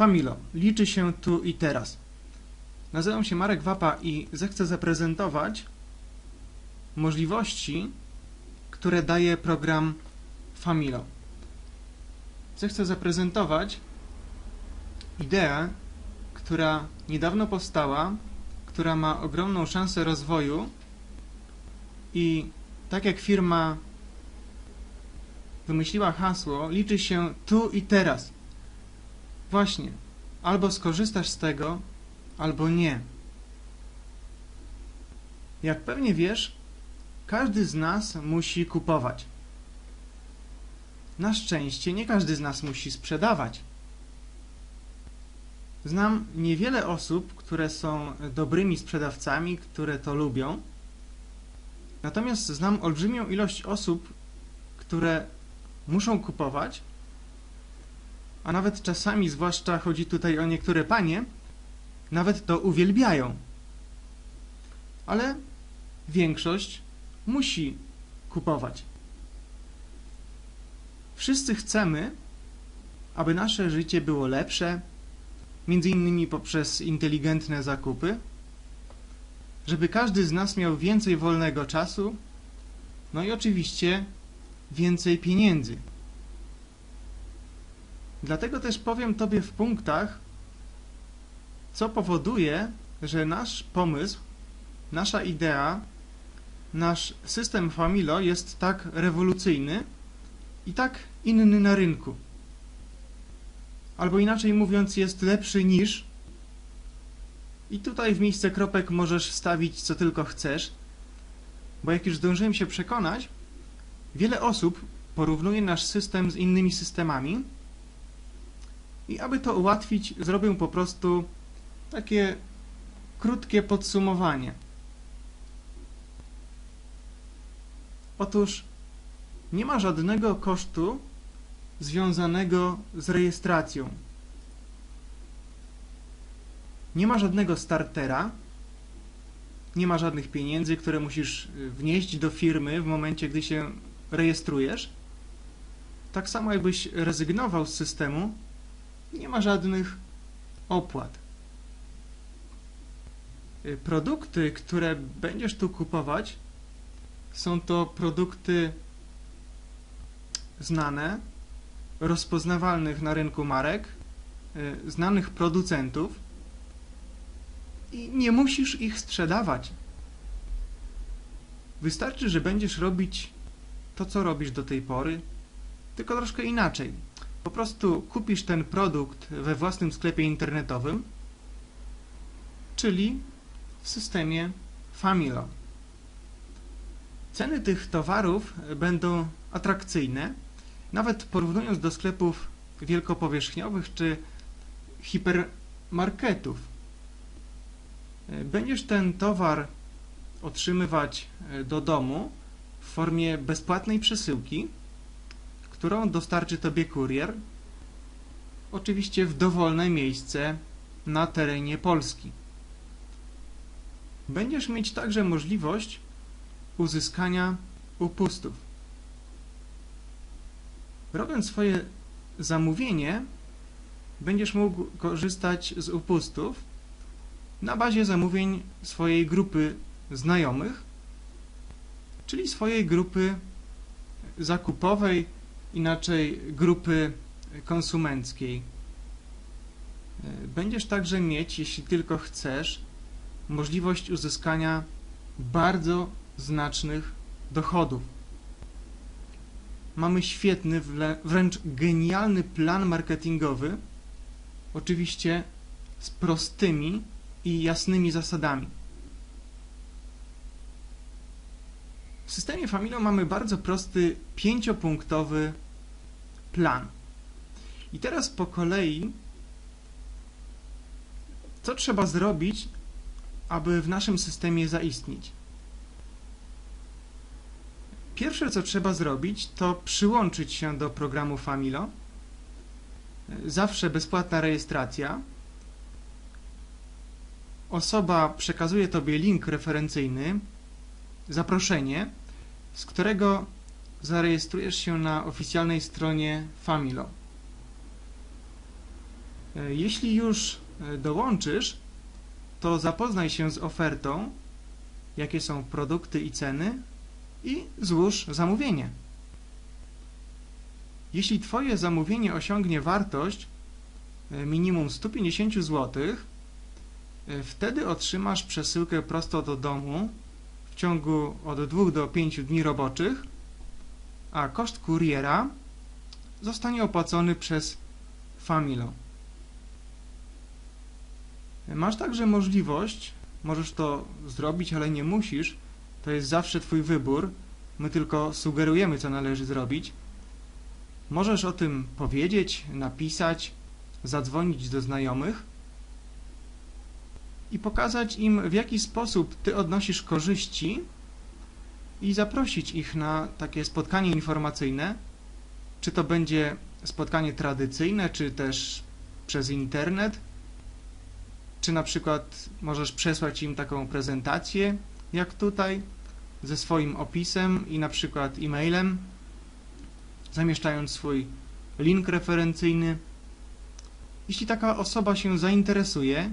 Familo, liczy się tu i teraz. Nazywam się Marek Wapa i zechcę zaprezentować możliwości, które daje program Familo. Zechcę zaprezentować ideę, która niedawno powstała, która ma ogromną szansę rozwoju i tak jak firma wymyśliła hasło, liczy się tu i teraz. Właśnie, albo skorzystasz z tego, albo nie. Jak pewnie wiesz, każdy z nas musi kupować. Na szczęście nie każdy z nas musi sprzedawać. Znam niewiele osób, które są dobrymi sprzedawcami, które to lubią. Natomiast znam olbrzymią ilość osób, które muszą kupować, a nawet czasami, zwłaszcza chodzi tutaj o niektóre panie, nawet to uwielbiają. Ale większość musi kupować. Wszyscy chcemy, aby nasze życie było lepsze, między innymi poprzez inteligentne zakupy, żeby każdy z nas miał więcej wolnego czasu, no i oczywiście więcej pieniędzy. Dlatego też powiem Tobie w punktach, co powoduje, że nasz pomysł, nasza idea, nasz system Familo jest tak rewolucyjny i tak inny na rynku. Albo inaczej mówiąc, jest lepszy niż. I tutaj w miejsce kropek możesz wstawić co tylko chcesz, bo jak już zdążyłem się przekonać, wiele osób porównuje nasz system z innymi systemami i aby to ułatwić, zrobię po prostu takie krótkie podsumowanie. Otóż nie ma żadnego kosztu związanego z rejestracją. Nie ma żadnego startera, nie ma żadnych pieniędzy, które musisz wnieść do firmy w momencie, gdy się rejestrujesz. Tak samo jakbyś rezygnował z systemu, nie ma żadnych opłat. Y, produkty, które będziesz tu kupować, są to produkty znane, rozpoznawalnych na rynku marek, y, znanych producentów i nie musisz ich sprzedawać. Wystarczy, że będziesz robić to, co robisz do tej pory, tylko troszkę inaczej. Po prostu kupisz ten produkt we własnym sklepie internetowym, czyli w systemie Familo. Ceny tych towarów będą atrakcyjne, nawet porównując do sklepów wielkopowierzchniowych czy hipermarketów. Będziesz ten towar otrzymywać do domu w formie bezpłatnej przesyłki, którą dostarczy Tobie kurier, oczywiście w dowolne miejsce na terenie Polski. Będziesz mieć także możliwość uzyskania upustów. Robiąc swoje zamówienie, będziesz mógł korzystać z upustów na bazie zamówień swojej grupy znajomych, czyli swojej grupy zakupowej, inaczej grupy konsumenckiej. Będziesz także mieć, jeśli tylko chcesz, możliwość uzyskania bardzo znacznych dochodów. Mamy świetny, wręcz genialny plan marketingowy, oczywiście z prostymi i jasnymi zasadami. W systemie Familo mamy bardzo prosty, pięciopunktowy plan. I teraz po kolei, co trzeba zrobić, aby w naszym systemie zaistnieć? Pierwsze, co trzeba zrobić, to przyłączyć się do programu Familo. Zawsze bezpłatna rejestracja. Osoba przekazuje Tobie link referencyjny, zaproszenie, z którego zarejestrujesz się na oficjalnej stronie Familo. E, Jeśli już e, dołączysz, to zapoznaj się z ofertą, jakie są produkty i ceny i złóż zamówienie. Jeśli Twoje zamówienie osiągnie wartość e, minimum 150 zł, wtedy otrzymasz przesyłkę prosto do domu w ciągu od 2 do 5 dni roboczych, a koszt kuriera zostanie opłacony przez Familo. Masz także możliwość, możesz to zrobić, ale nie musisz, to jest zawsze Twój wybór, my tylko sugerujemy, co należy zrobić. Możesz o tym powiedzieć, napisać, zadzwonić do znajomych i pokazać im, w jaki sposób Ty odnosisz korzyści i zaprosić ich na takie spotkanie informacyjne, czy to będzie spotkanie tradycyjne, czy też przez internet, czy na przykład możesz przesłać im taką prezentację, jak tutaj, ze swoim opisem i na przykład e-mailem, zamieszczając swój link referencyjny. Jeśli taka osoba się zainteresuje,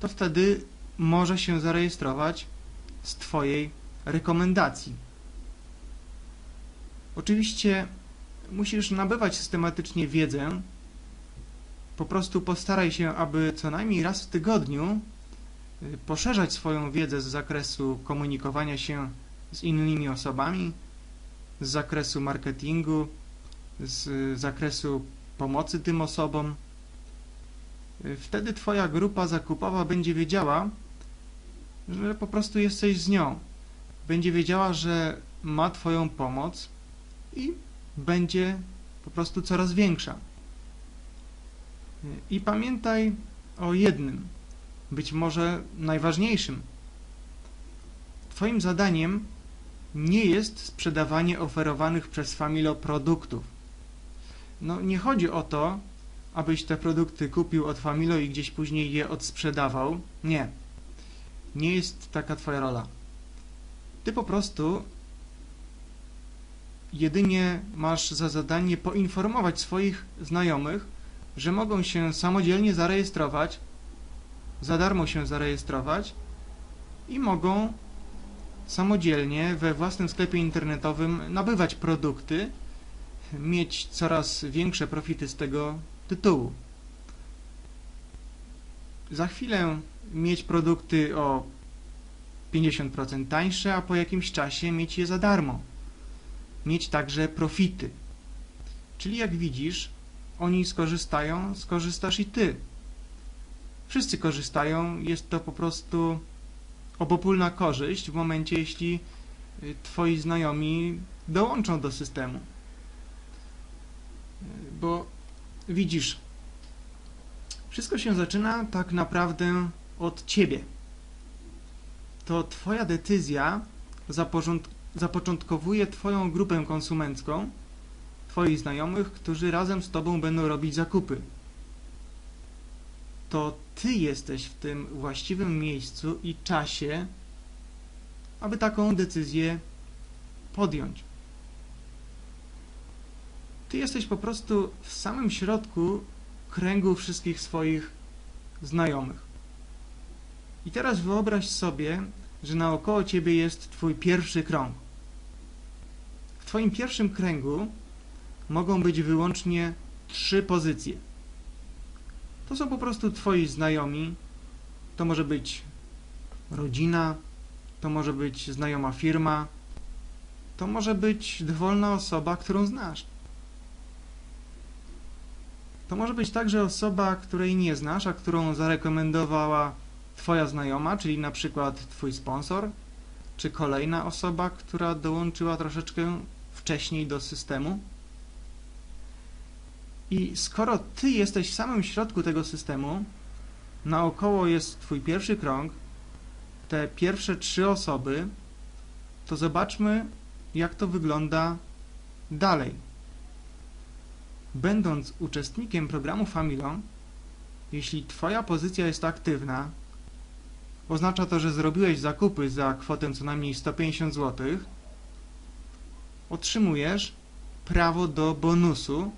to wtedy może się zarejestrować z Twojej rekomendacji. Oczywiście musisz nabywać systematycznie wiedzę. Po prostu postaraj się, aby co najmniej raz w tygodniu y, poszerzać swoją wiedzę z zakresu komunikowania się z innymi osobami, z zakresu marketingu, z zakresu pomocy tym osobom. Y, Wtedy Twoja grupa zakupowa będzie wiedziała, że po prostu jesteś z nią. Będzie wiedziała, że ma Twoją pomoc i będzie po prostu coraz większa. I pamiętaj o jednym, być może najważniejszym. Twoim zadaniem nie jest sprzedawanie oferowanych przez Familo produktów. No, nie chodzi o to, abyś te produkty kupił od Familo i gdzieś później je odsprzedawał. Nie. Nie jest taka Twoja rola. Ty po prostu jedynie masz za zadanie poinformować swoich znajomych, że mogą się samodzielnie zarejestrować, za darmo się zarejestrować i mogą samodzielnie we własnym sklepie internetowym nabywać produkty, mieć coraz większe profity z tego tytułu. Za chwilę mieć produkty o 50% tańsze, a po jakimś czasie mieć je za darmo mieć także profity. Czyli jak widzisz, oni skorzystają, skorzystasz i ty. Wszyscy korzystają, jest to po prostu obopólna korzyść w momencie, jeśli y, twoi znajomi dołączą do systemu. Bo widzisz, wszystko się zaczyna tak naprawdę od ciebie. To twoja decyzja zapoczątkowuje Twoją grupę konsumencką, Twoich znajomych, którzy razem z Tobą będą robić zakupy. To Ty jesteś w tym właściwym miejscu i czasie, aby taką decyzję podjąć. Ty jesteś po prostu w samym środku kręgu wszystkich swoich znajomych. I teraz wyobraź sobie, że naokoło ciebie jest twój pierwszy krąg. W Twoim pierwszym kręgu mogą być wyłącznie trzy pozycje. To są po prostu Twoi znajomi, to może być rodzina, to może być znajoma firma, to może być dowolna osoba, którą znasz. To może być także osoba, której nie znasz, a którą zarekomendowała Twoja znajoma, czyli na przykład Twój sponsor, czy kolejna osoba, która dołączyła troszeczkę wcześniej do systemu. I skoro ty jesteś w samym środku tego systemu, naokoło jest twój pierwszy krąg, te pierwsze trzy osoby, to zobaczmy, jak to wygląda dalej. Będąc uczestnikiem programu Familon, jeśli Twoja pozycja jest aktywna, oznacza to, że zrobiłeś zakupy za kwotę co najmniej 150 zł, otrzymujesz prawo do bonusu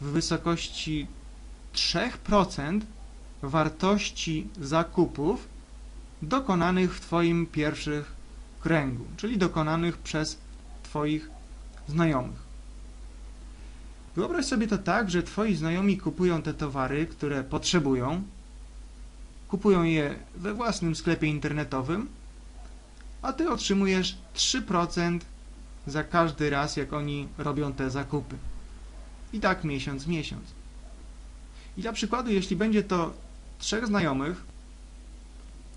w wysokości 3% wartości zakupów dokonanych w Twoim pierwszych kręgu, czyli dokonanych przez Twoich znajomych. Wyobraź sobie to tak, że Twoi znajomi kupują te towary, które potrzebują, kupują je we własnym sklepie internetowym, a Ty otrzymujesz 3% za każdy raz, jak oni robią te zakupy. I tak miesiąc w miesiąc. I dla przykładu, jeśli będzie to trzech znajomych,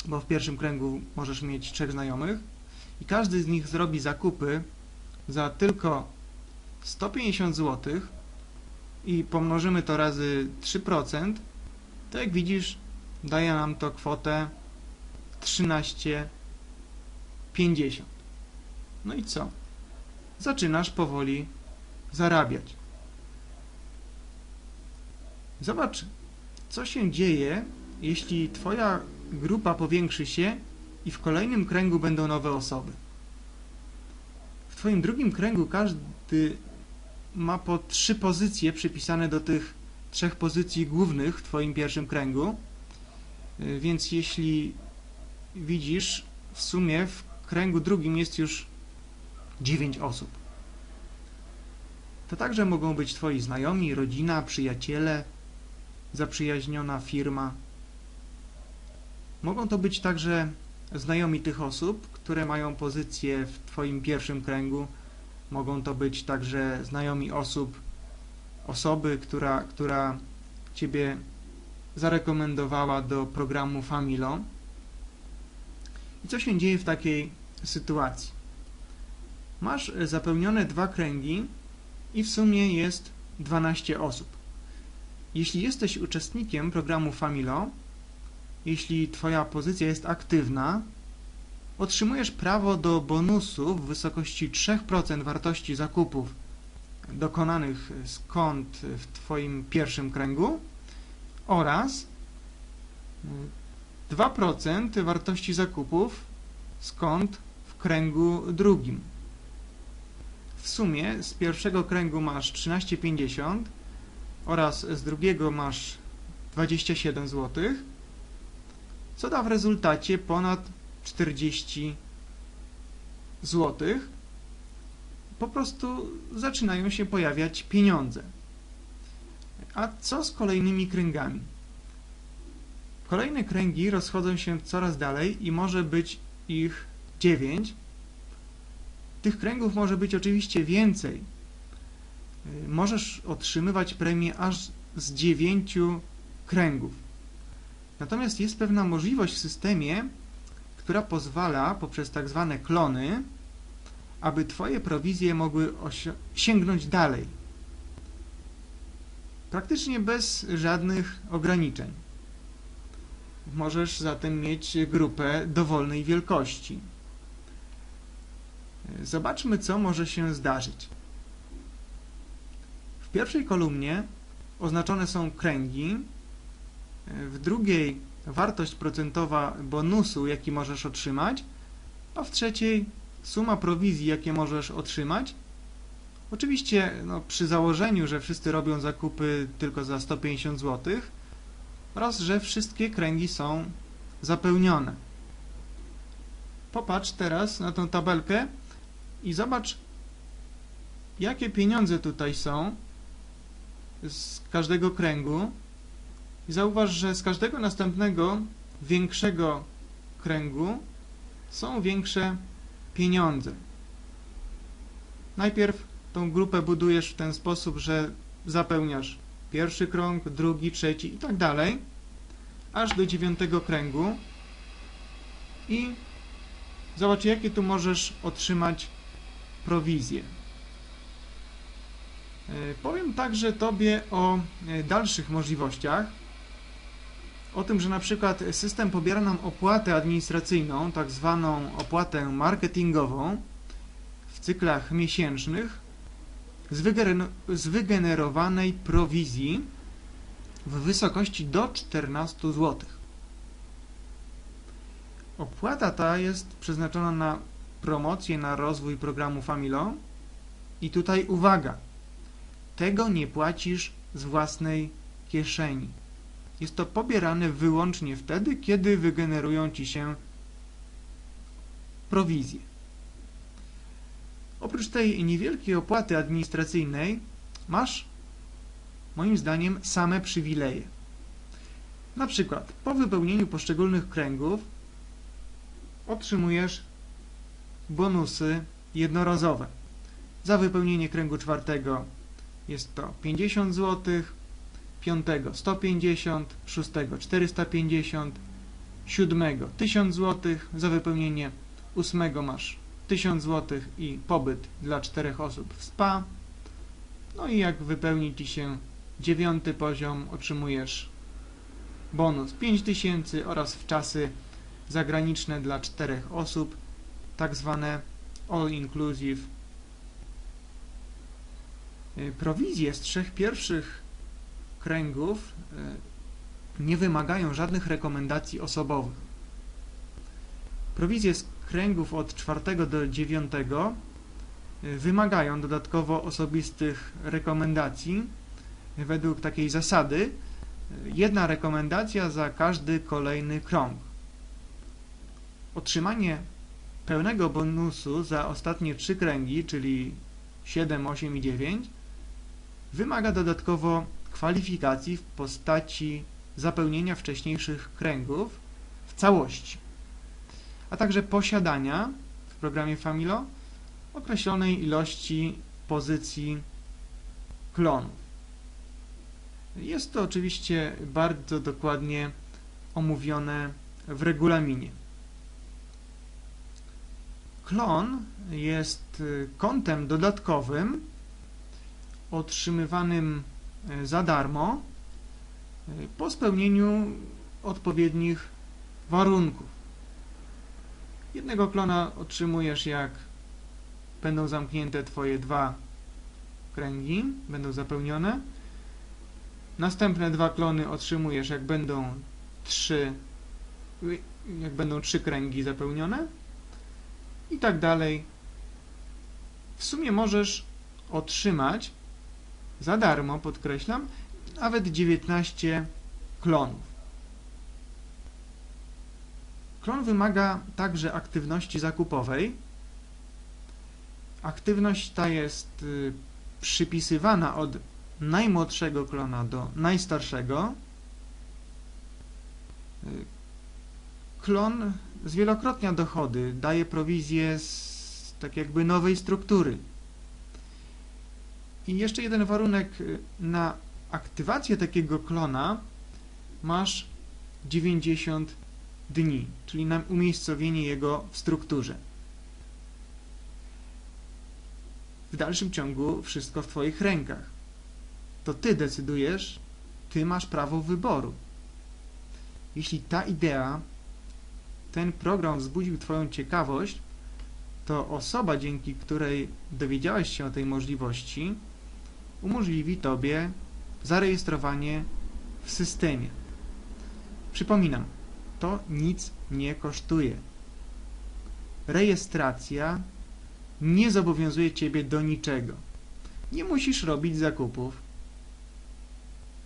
bo w pierwszym kręgu możesz mieć trzech znajomych, i każdy z nich zrobi zakupy za tylko 150 zł i pomnożymy to razy 3%, to jak widzisz, daje nam to kwotę 13,50. No i co? Zaczynasz powoli zarabiać. Zobacz, co się dzieje, jeśli Twoja grupa powiększy się i w kolejnym kręgu będą nowe osoby. W Twoim drugim kręgu każdy ma po trzy pozycje przypisane do tych trzech pozycji głównych w Twoim pierwszym kręgu. Y, więc jeśli widzisz, w sumie w kręgu drugim jest już 9 osób. To także mogą być Twoi znajomi, rodzina, przyjaciele, zaprzyjaźniona firma. Mogą to być także znajomi tych osób, które mają pozycję w Twoim pierwszym kręgu. Mogą to być także znajomi osób, osoby, która, która Ciebie zarekomendowała do programu Familo. I co się dzieje w takiej sytuacji? Masz zapełnione dwa kręgi i w sumie jest 12 osób. Jeśli jesteś uczestnikiem programu Familo, jeśli Twoja pozycja jest aktywna, otrzymujesz prawo do bonusu w wysokości 3% wartości zakupów dokonanych kont w Twoim pierwszym kręgu oraz 2% wartości zakupów z kont w kręgu drugim. W sumie z pierwszego kręgu masz 13,50 oraz z drugiego masz 27 zł, co da w rezultacie ponad 40 zł. Po prostu zaczynają się pojawiać pieniądze. A co z kolejnymi kręgami? Kolejne kręgi rozchodzą się coraz dalej i może być ich 9. Tych kręgów może być oczywiście więcej. Możesz otrzymywać premię aż z 9 kręgów. Natomiast jest pewna możliwość w systemie, która pozwala poprzez tak zwane klony, aby Twoje prowizje mogły sięgnąć dalej. Praktycznie bez żadnych ograniczeń. Możesz zatem mieć grupę dowolnej wielkości. Zobaczmy, co może się zdarzyć. W pierwszej kolumnie oznaczone są kręgi, w drugiej wartość procentowa bonusu, jaki możesz otrzymać, a w trzeciej suma prowizji, jakie możesz otrzymać. Oczywiście no, przy założeniu, że wszyscy robią zakupy tylko za 150 zł oraz, że wszystkie kręgi są zapełnione. Popatrz teraz na tę tabelkę i zobacz, jakie pieniądze tutaj są z każdego kręgu i zauważ, że z każdego następnego większego kręgu są większe pieniądze. Najpierw tą grupę budujesz w ten sposób, że zapełniasz pierwszy krąg, drugi, trzeci i tak dalej, aż do dziewiątego kręgu. I zobacz, jakie tu możesz otrzymać prowizje. E, powiem także Tobie o e, dalszych możliwościach. O tym, że na przykład system pobiera nam opłatę administracyjną, tak zwaną opłatę marketingową w cyklach miesięcznych z wygenerowanej prowizji w wysokości do 14 zł. Opłata ta jest przeznaczona na promocję, na rozwój programu Familo i tutaj uwaga, tego nie płacisz z własnej kieszeni. Jest to pobierane wyłącznie wtedy, kiedy wygenerują Ci się prowizje. Oprócz tej niewielkiej opłaty administracyjnej masz, moim zdaniem, same przywileje. Na przykład po wypełnieniu poszczególnych kręgów otrzymujesz bonusy jednorazowe. Za wypełnienie kręgu czwartego jest to 50 zł, piątego 150, szóstego 450, siódmego 1000 zł, za wypełnienie ósmego masz 1000 zł i pobyt dla czterech osób w spa. No i jak wypełni Ci się dziewiąty poziom, otrzymujesz bonus 5000 oraz w czasy zagraniczne dla czterech osób, tak zwane all inclusive. Y, prowizje z trzech pierwszych kręgów y, nie wymagają żadnych rekomendacji osobowych. Prowizje z kręgów od czwartego do dziewiątego y, wymagają dodatkowo osobistych rekomendacji według takiej zasady jedna rekomendacja za każdy kolejny krąg. Otrzymanie pełnego bonusu za ostatnie trzy kręgi, czyli 7, 8 i 9, wymaga dodatkowo kwalifikacji w postaci zapełnienia wcześniejszych kręgów w całości, a także posiadania w programie Familo określonej ilości pozycji klonów. Jest to oczywiście bardzo dokładnie omówione w regulaminie. Klon jest kontem dodatkowym otrzymywanym y, za darmo y, po spełnieniu odpowiednich warunków. Jednego klona otrzymujesz jak będą zamknięte Twoje dwa kręgi, będą zapełnione. Następne dwa klony otrzymujesz jak będą trzy jak będą trzy kręgi zapełnione i tak dalej. W sumie możesz otrzymać za darmo, podkreślam, nawet 19 klonów. Klon wymaga także aktywności zakupowej. Aktywność ta jest y, przypisywana od najmłodszego klona do najstarszego. Y, klon zwielokrotnia dochody, daje prowizję z tak jakby nowej struktury. I jeszcze jeden warunek y, na aktywację takiego klona masz 90 dni, czyli na umiejscowienie jego w strukturze. W dalszym ciągu wszystko w Twoich rękach. To Ty decydujesz, Ty masz prawo wyboru. Jeśli ta idea ten program wzbudził Twoją ciekawość, to osoba, dzięki której dowiedziałeś się o tej możliwości, umożliwi Tobie zarejestrowanie w systemie. Przypominam, to nic nie kosztuje. Rejestracja nie zobowiązuje Ciebie do niczego. Nie musisz robić zakupów.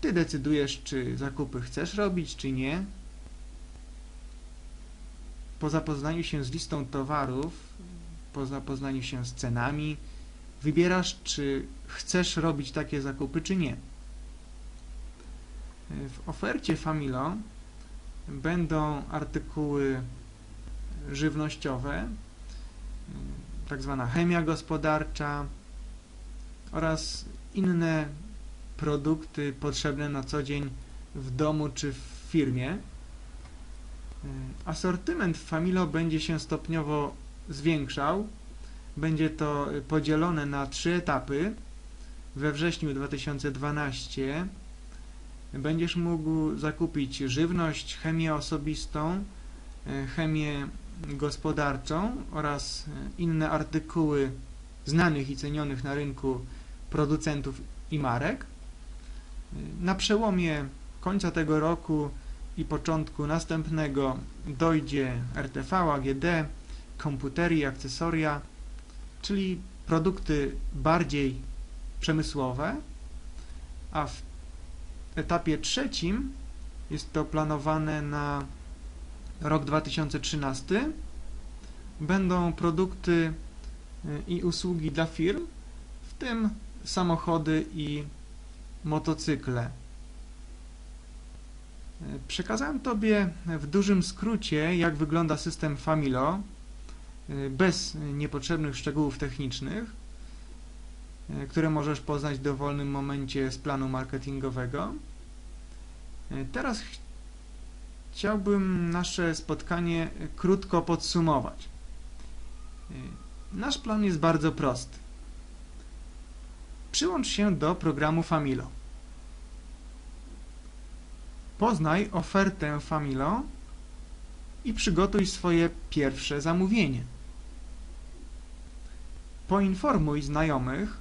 Ty decydujesz, czy zakupy chcesz robić, czy nie po zapoznaniu się z listą towarów, po zapoznaniu się z cenami, wybierasz, czy chcesz robić takie zakupy, czy nie. W ofercie Familo będą artykuły żywnościowe, tak zwana chemia gospodarcza oraz inne produkty potrzebne na co dzień w domu czy w firmie. E, asortyment w Familo będzie się stopniowo zwiększał. Będzie to podzielone na trzy etapy. We wrześniu 2012 będziesz mógł zakupić żywność, chemię osobistą, e, chemię gospodarczą oraz inne artykuły znanych i cenionych na rynku producentów i marek. E, na przełomie końca tego roku i początku następnego dojdzie RTV, AGD, komputery i akcesoria, czyli produkty bardziej przemysłowe, a w etapie trzecim, jest to planowane na rok 2013, będą produkty y, i usługi dla firm, w tym samochody i motocykle. Y, Przekazałem Tobie w dużym skrócie, jak wygląda system Familo, y, bez niepotrzebnych szczegółów technicznych, które możesz poznać w dowolnym momencie z planu marketingowego. Y, Teraz ch- chciałbym nasze spotkanie krótko podsumować. Nasz plan jest bardzo prosty. Przyłącz się do programu Familo. Poznaj ofertę Familo i przygotuj swoje pierwsze zamówienie. Poinformuj znajomych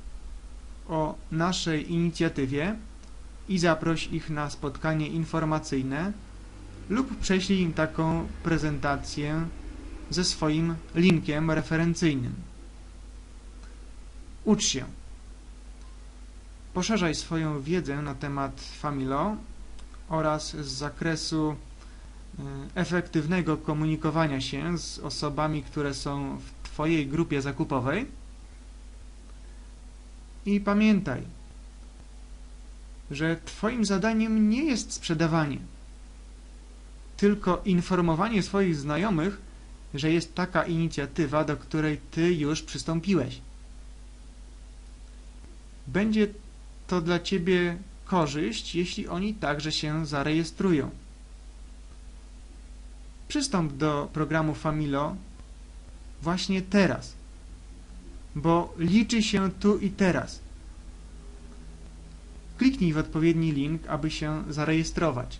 o naszej inicjatywie i zaproś ich na spotkanie informacyjne lub prześlij im taką prezentację ze swoim linkiem referencyjnym. Ucz się. Poszerzaj swoją wiedzę na temat Familo oraz z zakresu y, efektywnego komunikowania się z osobami, które są w Twojej grupie zakupowej. I pamiętaj, że Twoim zadaniem nie jest sprzedawanie, tylko informowanie swoich znajomych, że jest taka inicjatywa, do której Ty już przystąpiłeś. Będzie to dla Ciebie korzyść, jeśli oni także się zarejestrują. Przystąp do programu Familo właśnie teraz, bo liczy się tu i teraz. Kliknij w odpowiedni link, aby się zarejestrować.